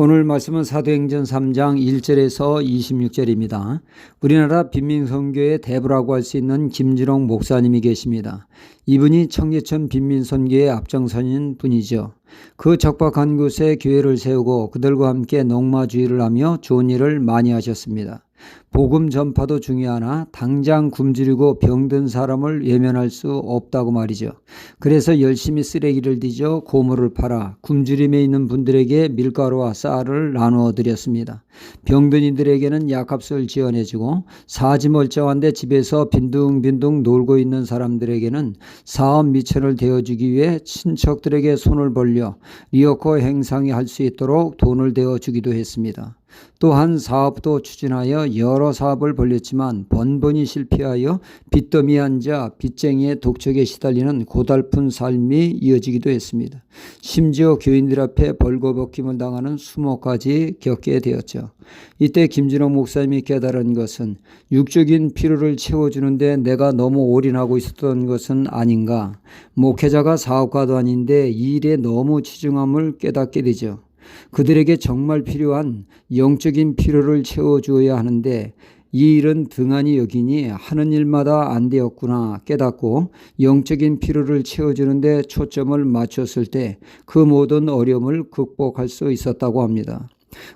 오늘 말씀은 사도행전 3장 1절에서 26절입니다. 우리나라 빈민선교의 대부라고 할 수 있는 김진홍 목사님이 계십니다. 이분이 청계천 빈민선교의 앞장서는 분이죠. 그 적박한 곳에 교회를 세우고 그들과 함께 농마주의를 하며 좋은 일을 많이 하셨습니다. 복음 전파도 중요하나 당장 굶주리고 병든 사람을 외면할 수 없다고 말이죠. 그래서 열심히 쓰레기를 뒤져 고물을 팔아 굶주림에 있는 분들에게 밀가루와 쌀을 나누어 드렸습니다. 병든 이들에게는 약값을 지원해주고 사지 멀쩡한데 집에서 빈둥빈둥 놀고 있는 사람들에게는 사업 미천을 대어주기 위해 친척들에게 손을 벌려 리어커 행상이 할 수 있도록 돈을 대어주기도 했습니다. 또한 사업도 추진하여 여러 사업을 벌렸지만 번번이 실패하여 빚더미에 앉아 빚쟁이의 독촉에 시달리는 고달픈 삶이 이어지기도 했습니다. 심지어 교인들 앞에 벌거벗김을 당하는 수모까지 겪게 되었죠. 이때 김진호 목사님이 깨달은 것은 육적인 필요를 채워주는데 내가 너무 올인하고 있었던 것은 아닌가. 목회자가 사업가도 아닌데 이 일에 너무 치중함을 깨닫게 되죠. 그들에게 정말 필요한 영적인 필요를 채워주어야 하는데 이 일은 등한히 여기니 하는 일마다 안 되었구나 깨닫고 영적인 필요를 채워주는데 초점을 맞췄을 때 그 모든 어려움을 극복할 수 있었다고 합니다.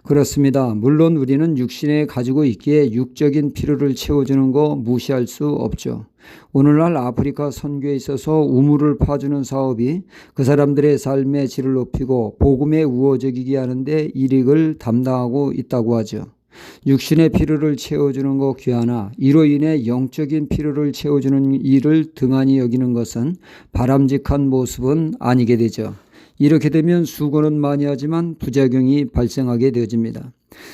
그렇습니다. 물론 우리는 육신에 가지고 있기에 육적인 필요를 채워주는 거 무시할 수 없죠. 오늘날 아프리카 선교에 있어서 우물을 파주는 사업이 그 사람들의 삶의 질을 높이고 복음에 우호적이게 하는데 이익을 담당하고 있다고 하죠. 육신의 필요를 채워주는 것 귀하나 이로 인해 영적인 필요를 채워주는 일을 등한히 여기는 것은 바람직한 모습은 아니게 되죠. 이렇게 되면 수고는 많이 하지만 부작용이 발생하게 되어집니다.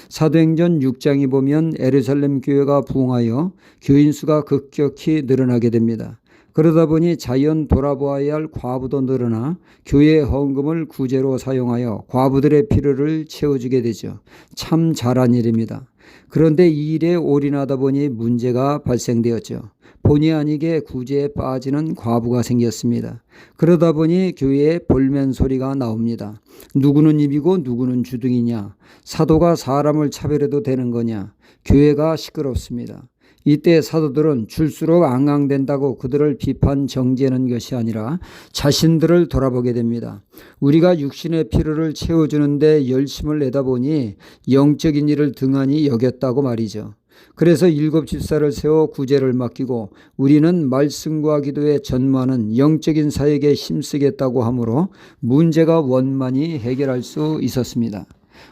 사도행전 6장에 보면 에르살렘 교회가 부흥하여 교인 수가 급격히 늘어나게 됩니다. 그러다 보니 자연 돌아보아야 할 과부도 늘어나 교회의 헌금을 구제로 사용하여 과부들의 필요를 채워주게 되죠. 참 잘한 일입니다. 그런데 이 일에 올인하다 보니 문제가 발생되었죠. 본의 아니게 구제에 빠지는 과부가 생겼습니다. 그러다 보니 교회에 볼멘 소리가 나옵니다. 누구는 입이고 누구는 주둥이냐? 사도가 사람을 차별해도 되는 거냐? 교회가 시끄럽습니다. 이때 사도들은 줄수록 앙앙된다고 그들을 비판 정지하는 것이 아니라 자신들을 돌아보게 됩니다. 우리가 육신의 필요를 채워주는데 열심을 내다 보니 영적인 일을 등한히 여겼다고 말이죠. 그래서 일곱 집사를 세워 구제를 맡기고 우리는 말씀과 기도에 전무하는 영적인 사역에 힘쓰겠다고 하므로 문제가 원만히 해결할 수 있었습니다.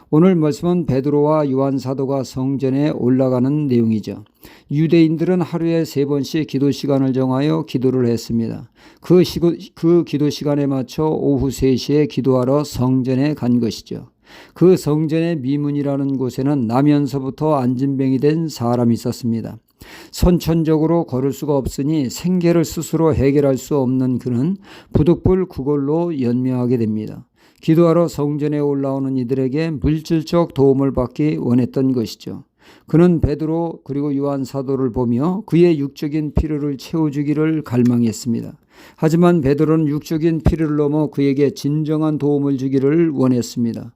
오늘 말씀은 베드로와 요한 사도가 성전에 올라가는 내용이죠. 유대인들은 하루에 세 번씩 기도 시간을 정하여 기도를 했습니다. 그, 시고, 그 기도 시간에 맞춰 오후 3시에 기도하러 성전에 간 것이죠. 그 성전의 미문이라는 곳에는 나면서부터 안진뱅이 된 사람이 있었습니다. 선천적으로 걸을 수가 없으니 생계를 스스로 해결할 수 없는 그는 부득불 그걸로 연명하게 됩니다. 기도하러 성전에 올라오는 이들에게 물질적 도움을 받기 원했던 것이죠. 그는 베드로 그리고 요한 사도를 보며 그의 육적인 필요를 채워주기를 갈망했습니다. 하지만 베드로는 육적인 필요를 넘어 그에게 진정한 도움을 주기를 원했습니다.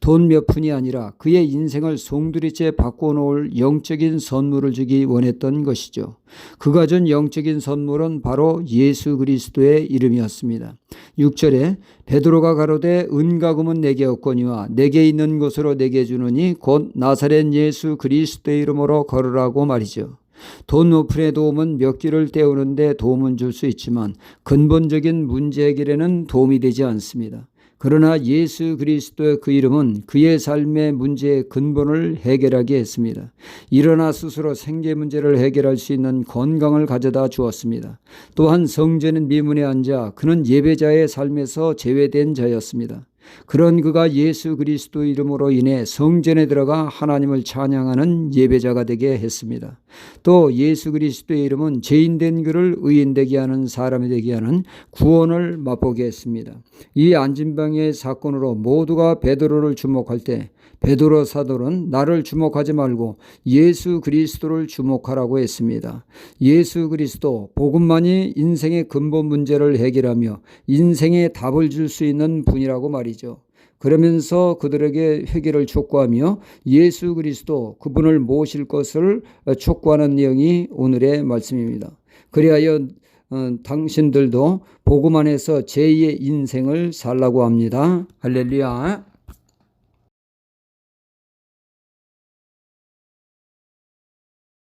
돈 몇 푼이 아니라 그의 인생을 송두리째 바꿔놓을 영적인 선물을 주기 원했던 것이죠. 그가 준 영적인 선물은 바로 예수 그리스도의 이름이었습니다. 6절에 베드로가 가로되 은가금은 내게 없거니와 내게 있는 곳으로 내게 주느니 곧 나사렛 예수 그리스도의 이름으로 걸으라고 말이죠. 돈 오픈의 도움은 몇 끼를 때우는데 도움은 줄 수 있지만 근본적인 문제 해결에는 도움이 되지 않습니다. 그러나 예수 그리스도의 그 이름은 그의 삶의 문제의 근본을 해결하게 했습니다. 일어나 스스로 생계 문제를 해결할 수 있는 건강을 가져다 주었습니다. 또한 성전은 미문에 앉아 그는 예배자의 삶에서 제외된 자였습니다. 그런 그가 예수 그리스도 이름으로 인해 성전에 들어가 하나님을 찬양하는 예배자가 되게 했습니다. 또 예수 그리스도의 이름은 죄인된 그를 의인되게 하는 사람이 되게 하는 구원을 맛보게 했습니다. 이 안진방의 사건으로 모두가 베드로를 주목할 때 베드로 사도는 나를 주목하지 말고 예수 그리스도를 주목하라고 했습니다. 예수 그리스도 복음만이 인생의 근본 문제를 해결하며 인생의 답을 줄 수 있는 분이라고 말이죠. 그러면서 그들에게 회개를 촉구하며 예수 그리스도 그분을 모실 것을 촉구하는 내용이 오늘의 말씀입니다. 그리하여 어, 당신들도 복음 안에서 제2의 인생을 살라고 합니다. 할렐루야.